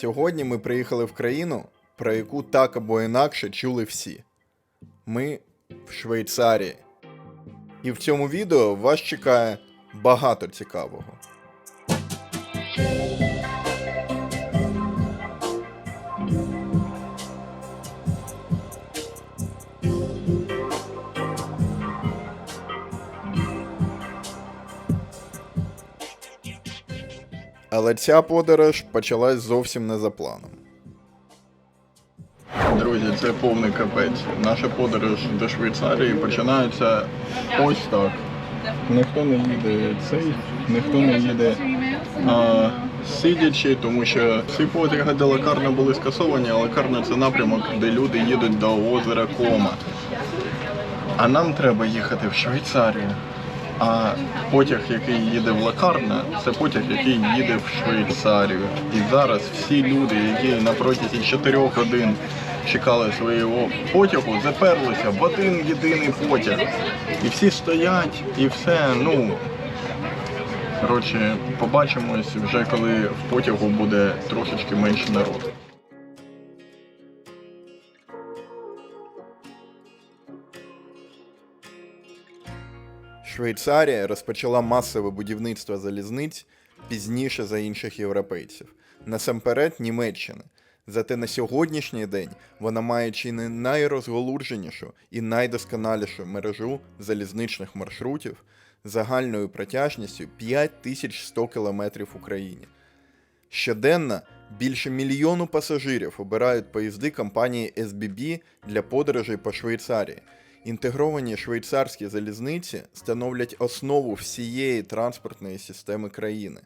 Сьогодні ми приїхали в країну, про яку так або інакше чули всі. Ми в Швейцарії. І в цьому відео вас чекає багато цікавого. Але ця подорож почалась зовсім не за планом. Друзі, це повний капець. Наша подорож до Швейцарії починається ось так. Ніхто не їде цей, ніхто не їде а, сидячи, тому що всі потяги до Лакарна були скасовані, а Лакарна це напрямок, де люди їдуть до озера Кома. А нам треба їхати в Швейцарію. А потяг, який їде в Лакарна, це потяг, який їде в Швейцарію. І зараз всі люди, які на протязі 4 годин чекали свого потягу, заперлися в один єдиний потяг. І всі стоять, і все, ну. Коротше, побачимось вже коли в потягу буде трошечки менше народу. Швейцарія розпочала масове будівництво залізниць пізніше за інших європейців, насамперед Німеччини. Зате на сьогоднішній день вона має чи не найрозголудженішу і найдосконалішу мережу залізничних маршрутів загальною протяжністю 5100 км в Україні. Щоденно більше мільйону пасажирів обирають поїзди компанії SBB для подорожей по Швейцарії. Інтегровані швейцарські залізниці становлять основу всієї транспортної системи країни.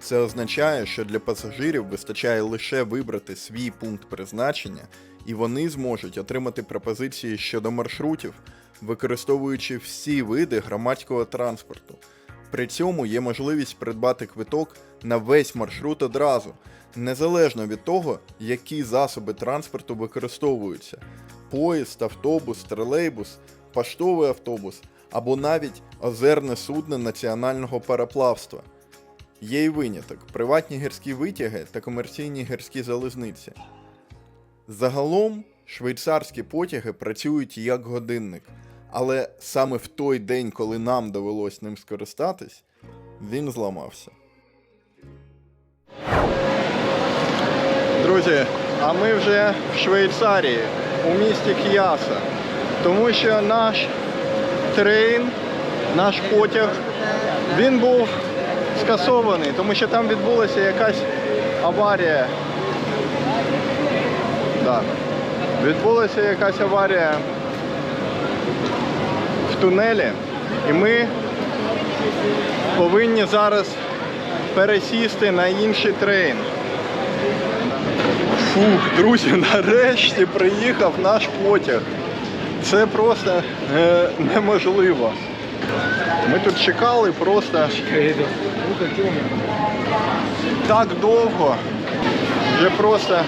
Це означає, що для пасажирів вистачає лише вибрати свій пункт призначення, і вони зможуть отримати пропозиції щодо маршрутів, використовуючи всі види громадського транспорту. При цьому є можливість придбати квиток на весь маршрут одразу, незалежно від того, які засоби транспорту використовуються: поїзд, автобус, тролейбус, поштовий автобус або навіть озерне судно національного пароплавства. Є й виняток приватні гірські витяги та комерційні гірські залізниці. Загалом швейцарські потяги працюють як годинник, але саме в той день, коли нам довелось ним скористатись, він зламався. Друзі, а ми вже в Швейцарії, у місті К'яса. Тому що наш трейн, наш потяг, він був скасований, тому що там відбулася якась аварія. Да. Відбулася якась аварія в тунелі, і ми повинні зараз пересісти на інший трейн. Фух, друзі, нарешті приїхав наш потяг. Це просто е, неможливо. Ми тут чекали просто так довго, вже просто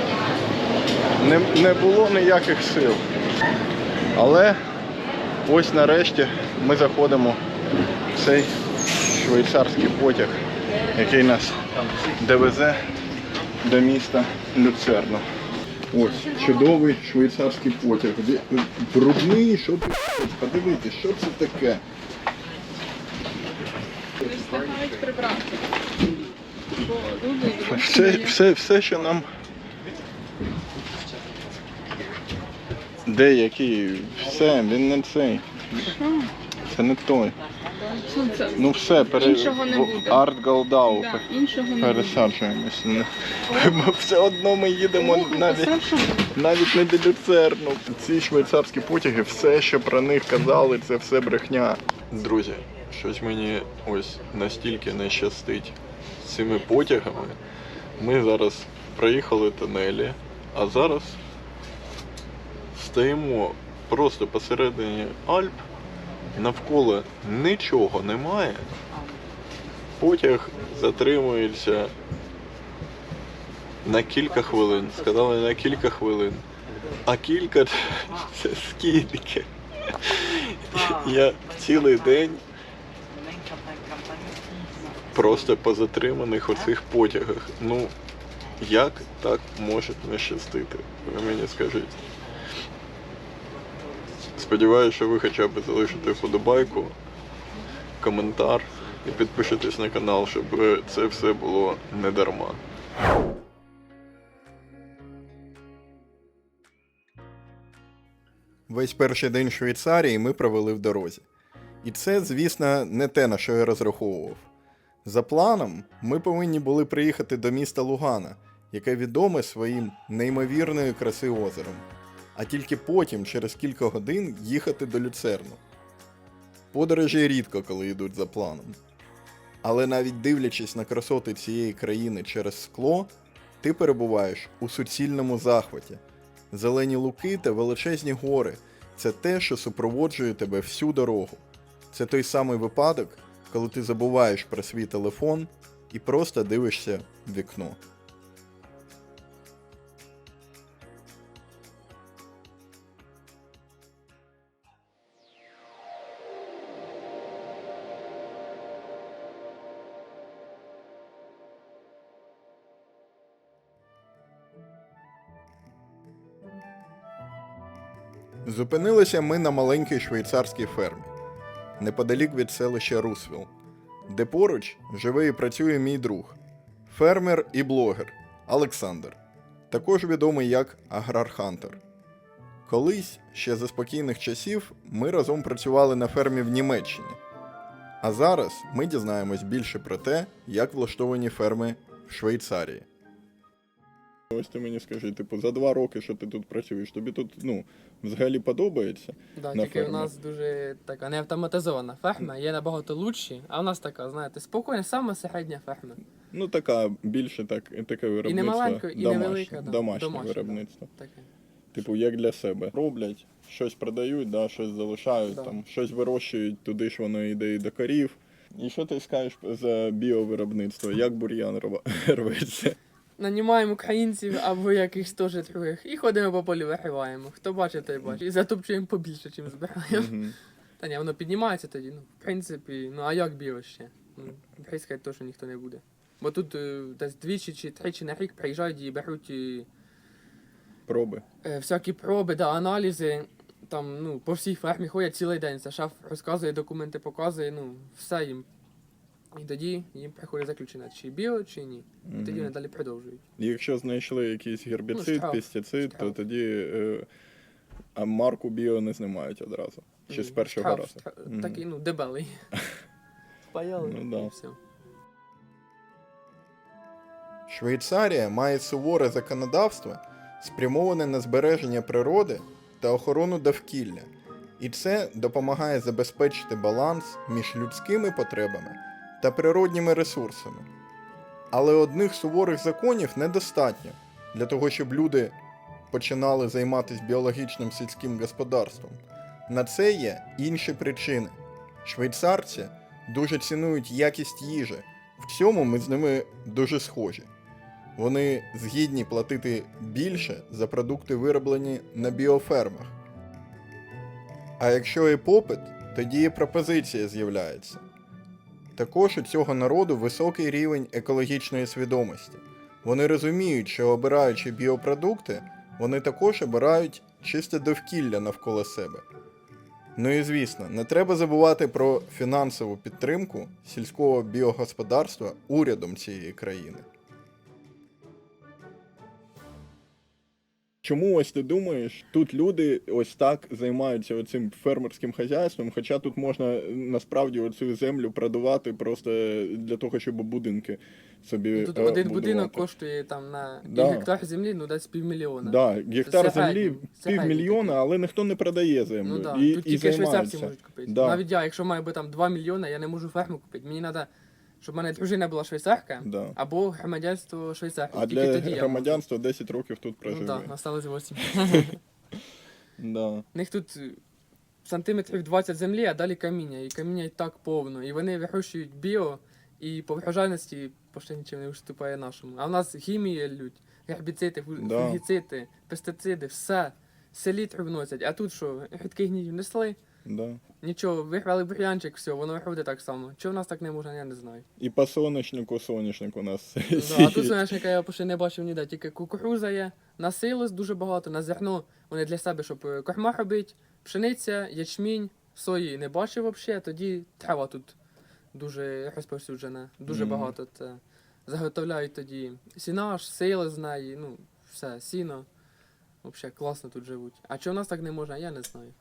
не, не було ніяких сил. Але ось нарешті ми заходимо в цей швейцарський потяг, який нас довезе до міста Люцерно. Ось, чудовий швейцарський потяг. Брудний, що ти подивіться, що це таке? Все, все, все, що нам. Деякі, все, він не цей. Це не той. Ну все, пере... Іншого не буде. Арт Галдау. Да, іншого не. Пересаджуємося. Все одно ми їдемо Слухайте, навіть, навіть не до люцерну. Ці швейцарські потяги, все, що про них казали, це все брехня. Друзі, щось мені ось настільки не щастить з цими потягами. Ми зараз проїхали тунелі, а зараз стоїмо просто посередині Альп, навколо нічого немає. Потяг затримується на кілька хвилин. Сказали на кілька хвилин. А кілька це скільки? Я цілий день просто по затриманих оцих потягах. Ну, Як так може не щастити? Ви мені скажіть. Сподіваюся, що ви хоча б залишите вподобайку, коментар і підпишитесь на канал, щоб це все було не дарма. Весь перший день Швейцарії ми провели в дорозі. І це, звісно, не те, на що я розраховував. За планом, ми повинні були приїхати до міста Лугана, яке відоме своїм неймовірної краси озером, а тільки потім, через кілька годин, їхати до Люцерну. Подорожі рідко коли йдуть за планом. Але навіть дивлячись на красоти цієї країни через скло, ти перебуваєш у суцільному захваті. Зелені луки та величезні гори це те, що супроводжує тебе всю дорогу. Це той самий випадок, коли ти забуваєш про свій телефон і просто дивишся в вікно. Зупинилися ми на маленькій швейцарській фермі, неподалік від селища Русвіл, де поруч живе і працює мій друг, фермер і блогер Олександр, також відомий як Аграр Хантер. Колись, ще за спокійних часів, ми разом працювали на фермі в Німеччині. А зараз ми дізнаємось більше про те, як влаштовані ферми в Швейцарії. Ось ти мені скажи, типу, за два роки, що ти тут працюєш, тобі тут ну, взагалі подобається? Да, на тільки в фермі. нас дуже така не автоматизована ферма, є набагато лучші, а в нас така, знаєте, спокійна, саме середня ферма. Ну, така більше так, таке виробництво. маленька, і домашнє, невелика, да. домашнє Домашнє, виробництво. Таке. Типу, як для себе. Роблять, щось продають, да, щось залишають, Да. там, щось вирощують, туди ж воно йде і до корів. І що ти скажеш за біовиробництво? Як бур'ян рветься? Нанімаємо українців або якихось теж других і ходимо по полі вигріваємо. Хто бачить, той бачить. І затопчуємо побільше, чим збираємо. Мгм. Та ні, воно піднімається тоді. Ну, в принципі, ну а як біло ще? Ну, бризкати теж ніхто не буде. Бо тут е, десь двічі чи тричі на рік приїжджають і беруть і, Проби. е, всякі проби, да, аналізи. Там, ну, по всій фермі ходять цілий день. Це шеф розказує, документи показує, ну, все їм. І тоді їм приходить заключення, чи біо, чи ні. І тоді вони далі продовжують. Якщо знайшли якийсь гербіцид, штраф. пестицид, то Штраф. тоді е, а марку біо не знімають одразу. Чи з першого штраф, разу. штраф, Мгм. Такий, ну, дебелий. Спаяли Ну, да. і все. Швейцарія має суворе законодавство, спрямоване на збереження природи та охорону довкілля, і це допомагає забезпечити баланс між людськими потребами та природніми ресурсами. Але одних суворих законів недостатньо для того, щоб люди починали займатися біологічним сільським господарством. На це є інші причини. Швейцарці дуже цінують якість їжі. В цьому ми з ними дуже схожі. Вони згідні платити більше за продукти, вироблені на біофермах. А якщо є попит, тоді і пропозиція з'являється. Також у цього народу високий рівень екологічної свідомості. Вони розуміють, що обираючи біопродукти, вони також обирають чисте довкілля навколо себе. Ну і звісно, не треба забувати про фінансову підтримку сільського біогосподарства урядом цієї країни. Чому ось ти думаєш, тут люди ось так займаються оцим фермерським хазяйством, хоча тут можна насправді оцю землю продавати просто для того, щоб будинки собі. Ну, Тут е, один будувати. будинок коштує там на Да. гектар землі, ну десь півмільйона. Да, гектар середній, землі півмільйона, але ніхто не продає землю. Ну да. і, Тут і тільки швейцарці можуть купити. Да. Навіть я, якщо маю би там 2 мільйони, я не можу ферму купити. Мені треба, щоб в мене дружина була швейцарка Да. або громадянство швейцарки. А Тільки для тоді я громадянства 10 років тут можу. проживе. Ну так, осталось 8. Да. У них тут е, сантиметрів 20 землі, а далі каміння. І каміння і так повно. І вони вирощують біо, і по врожайності почти нічим не виступає нашому. А в нас хімія лють, гербіциди, фу- Да. фунгіциди, пестициди, все. Селітру вносять. А тут що, рідкий гній внесли, Да. Нічого, вихвали бур'янчик, все, воно виходить так само. Чого в нас так не можна, я не знаю. І по соняшнику соняшник у нас. Да, а тут соняшника я ще не бачив ніде, тільки кукуруза є, на силос дуже багато, на зерно вони для себе, щоб е, корма робити, пшениця, ячмінь, сої не бачив взагалі, тоді трава тут дуже розповсюджена, дуже Мгм. багато. Це заготовляють тоді сінаш, сили з неї, ну, все, сіно. Взагалі класно тут живуть. А чого в нас так не можна, я не знаю.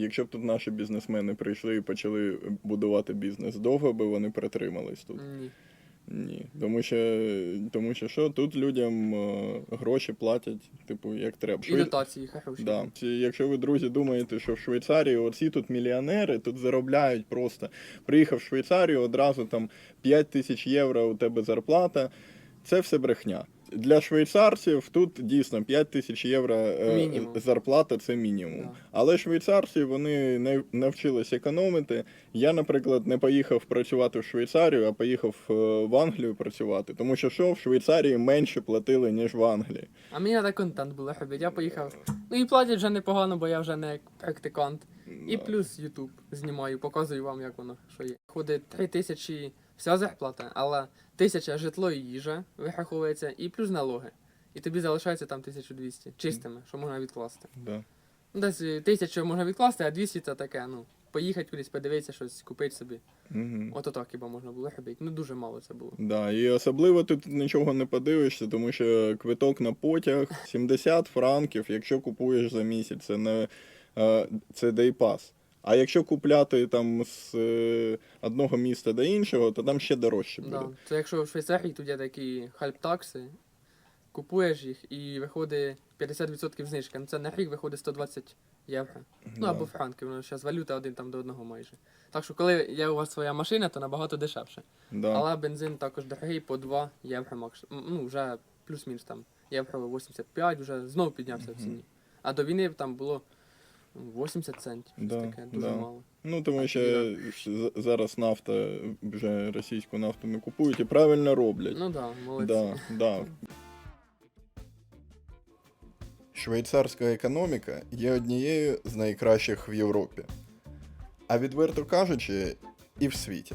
Якщо б тут наші бізнесмени прийшли і почали будувати бізнес довго, би вони притримались тут. Ні. Ні. Тому що, тому що що, тут людям е, гроші платять, типу, як треба. І дотації хороші. Да. Якщо ви, друзі, думаєте, що в Швейцарії оці тут мільйонери, тут заробляють просто. Приїхав в Швейцарію, одразу там 5 тисяч євро у тебе зарплата. Це все брехня. Для швейцарців тут дійсно 5 тисяч євро е, Мінімум. зарплата це мінімум. Да. Але швейцарці вони не навчились економити. Я, наприклад, не поїхав працювати в Швейцарію, а поїхав е, в Англію працювати. Тому що що в Швейцарії менше платили, ніж в Англії. А мені треба контент було робити. Я поїхав. Ну і платять вже непогано, бо я вже не практикант. І плюс Ютуб знімаю, показую вам, як воно що є. Ходить 3 тисячі вся зарплата, але тисяча житло і їжа вираховується, і плюс налоги. І тобі залишається там 1200 чистими, що можна відкласти. Да. Ну, Десь е, тисячу можна відкласти, а 200 це таке, ну, поїхати кудись, подивитися щось, купити собі. Угу. Ото так хіба можна було робити. Ну дуже мало це було. Да, і особливо ти тут нічого не подивишся, тому що квиток на потяг 70 франків, якщо купуєш за місяць, це не е, це pass. А якщо купляти там з е, одного міста до іншого, то там ще дорожче буде. Да. Це якщо в Швейцарії тут є такі хальптакси, купуєш їх і виходить 50% знижка. Ну це на рік виходить 120 євро. Ну Да. або франків, ну зараз валюта один там до одного майже. Так що коли є у вас своя машина, то набагато дешевше. Да. Але бензин також дорогий по 2 євро макс. Ну вже плюс-мінус там євро 85, вже знову піднявся в ціні. А до війни там було 80 центів. щось Да, таке, дуже да. мало. Ну, тому що з- зараз нафта, вже російську нафту не купують і правильно роблять. Ну так, да, молодці. да, да. Швейцарська економіка є однією з найкращих в Європі, а відверто кажучи, і в світі.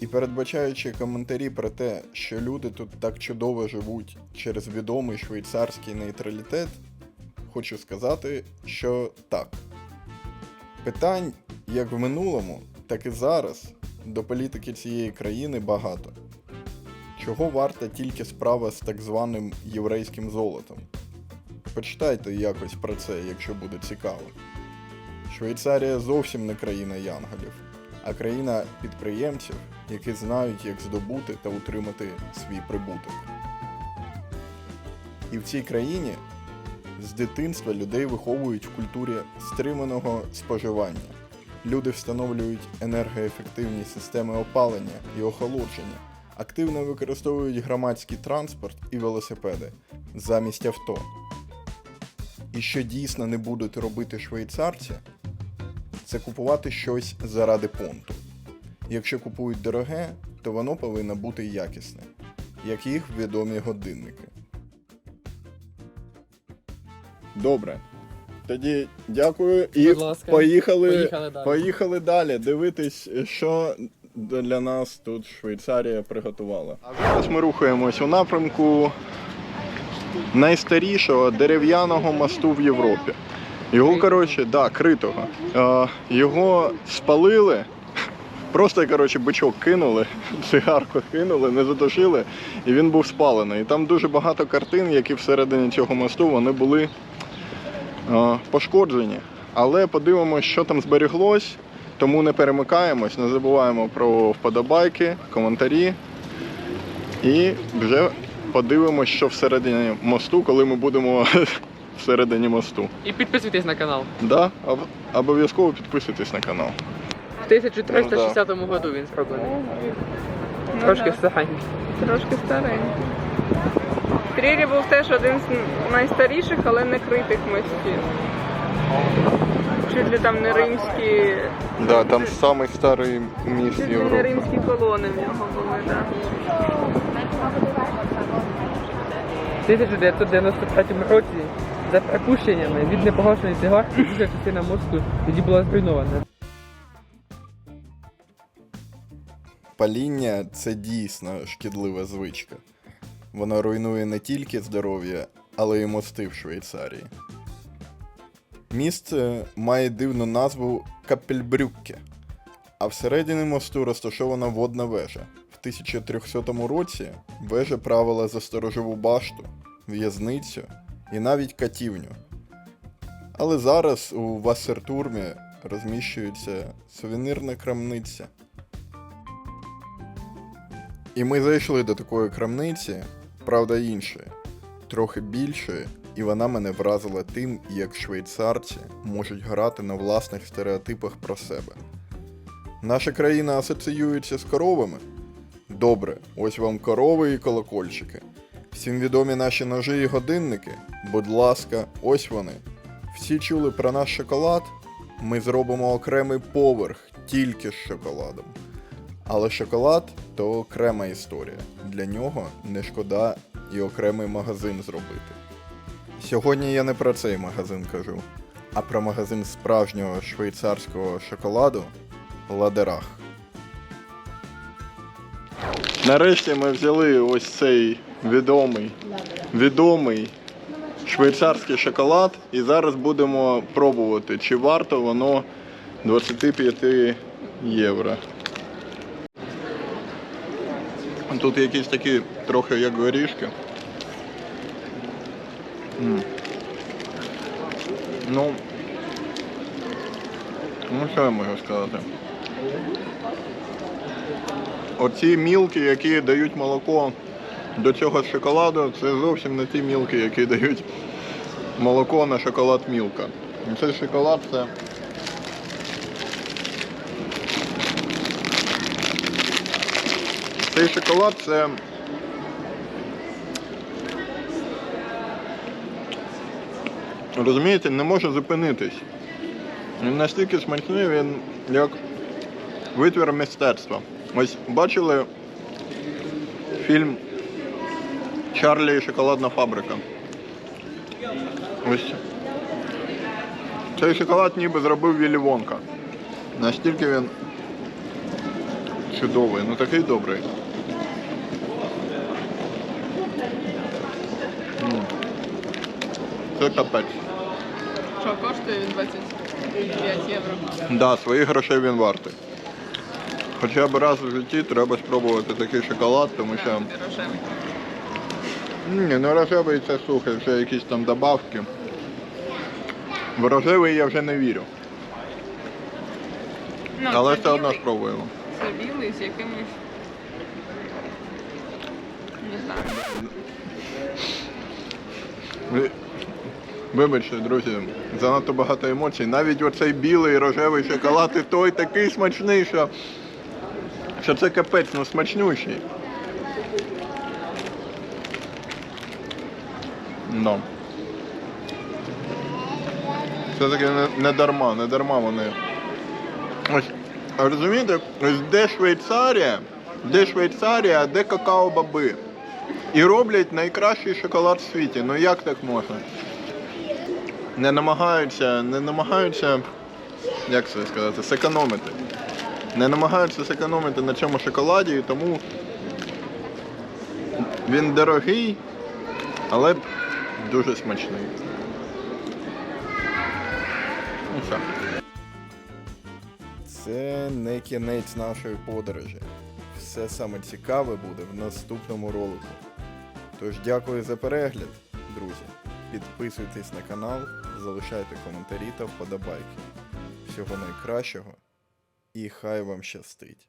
І передбачаючи коментарі про те, що люди тут так чудово живуть через відомий швейцарський нейтралітет, хочу сказати, що так. Питань як в минулому, так і зараз до політики цієї країни багато. Чого варта тільки справа з так званим єврейським золотом? Почитайте якось про це, якщо буде цікаво. Швейцарія зовсім не країна янголів, а країна підприємців, які знають, як здобути та утримати свій прибуток. І в цій країні з дитинства людей виховують в культурі стриманого споживання. Люди встановлюють енергоефективні системи опалення і охолодження, активно використовують громадський транспорт і велосипеди замість авто. І що дійсно не будуть робити швейцарці, це купувати щось заради понту. Якщо купують дороге, то воно повинно бути якісне, як їх відомі годинники. Добре. Тоді дякую і Будь ласка. поїхали, Поїхали далі. поїхали далі дивитись, що для нас тут Швейцарія приготувала. А зараз ми рухаємось у напрямку найстарішого дерев'яного мосту в Європі. Його, коротше, да, критого. Е, його спалили. Просто, коротше, бичок кинули, цигарку кинули, не затушили, і він був спалений. І там дуже багато картин, які всередині цього мосту вони були пошкоджені. Але подивимось, що там зберіглось. Тому не перемикаємось, не забуваємо про вподобайки, коментарі. І вже подивимось, що всередині мосту, коли ми будемо всередині мосту. І підписуйтесь на канал. Да? Об- Обов'язково підписуйтесь на канал. В 1360 году він зроблений. Трошки старенький. Трошки старенький. Трірі був теж один з найстаріших, але не критих мостів. Чуть ли там не римські, Да, там самий старий міст чуть ли не Європи. римські колони в нього були, так. В 1993 році За припущеннями від непогашеної цигарки більша частина мозку тоді була зруйнована. Паління це дійсно шкідлива звичка. Вона руйнує не тільки здоров'я, але й мости в Швейцарії. Місце має дивну назву Капельбрюкке, а всередині мосту розташована водна вежа. В 1300 році вежа правила за сторожову башту, в'язницю і навіть катівню. Але зараз у Вассертурмі розміщується сувенірна крамниця. І ми зайшли до такої крамниці, правда іншої, трохи більшої, і вона мене вразила тим, як швейцарці можуть грати на власних стереотипах про себе. Наша країна асоціюється з коровами. Добре, ось вам корови і колокольчики. Всім відомі наші ножі і годинники. Будь ласка, ось вони. Всі чули про наш шоколад? Ми зробимо окремий поверх тільки з шоколадом. Але шоколад то окрема історія. Для нього не шкода і окремий магазин зробити. Сьогодні я не про цей магазин кажу, а про магазин справжнього швейцарського шоколаду Ладерах. Нарешті ми взяли ось цей відомий, відомий швейцарський шоколад і зараз будемо пробувати, чи варто воно 25 євро. Тут якісь такі трохи як горішки. М. Ну, ну що я можу сказати? Оці мілки, які дають молоко до цього шоколаду, це зовсім не ті мілки, які дають молоко на шоколад мілка. Цей шоколад це. Цей шоколад це. Розумієте, не може зупинитись. Він настільки смачний, він як витвір мистецтва. Ось бачили фільм Чарлі і шоколадна фабрика. Ось. Цей шоколад ніби зробив Віллі Вонка. Настільки він чудовий, ну такий добрий. Це капець. Що коштує він 25 євро? Да, своїх грошей він вартий. Хоча б раз в житті треба спробувати такий шоколад, тому що. Рожевий. Ні, ну рожевий це слухай, вже якісь там добавки. В рожевий я вже не вірю. Ну, Але це все одно білий. спробуємо. Це білий з якимось. Не знаю. Ви- Вибачте, друзі, занадто багато емоцій. Навіть оцей білий рожевий шоколад і той такий смачний, що, що це капець, ну смачнющий. Ну. Все-таки не, не дарма, не дарма вони. Ось, розумієте, де Швейцарія, де Швейцарія, а де какао-баби. І роблять найкращий шоколад в світі. Ну як так можна? Не намагаються, не намагаються, як це сказати, зекономити. Не намагаються зекономити на цьому шоколаді, і тому він дорогий, але дуже смачний. Ну все. Це не кінець нашої подорожі. Все саме цікаве буде в наступному ролику. Тож дякую за перегляд, друзі. Підписуйтесь на канал, залишайте коментарі та вподобайки. Всього найкращого і хай вам щастить!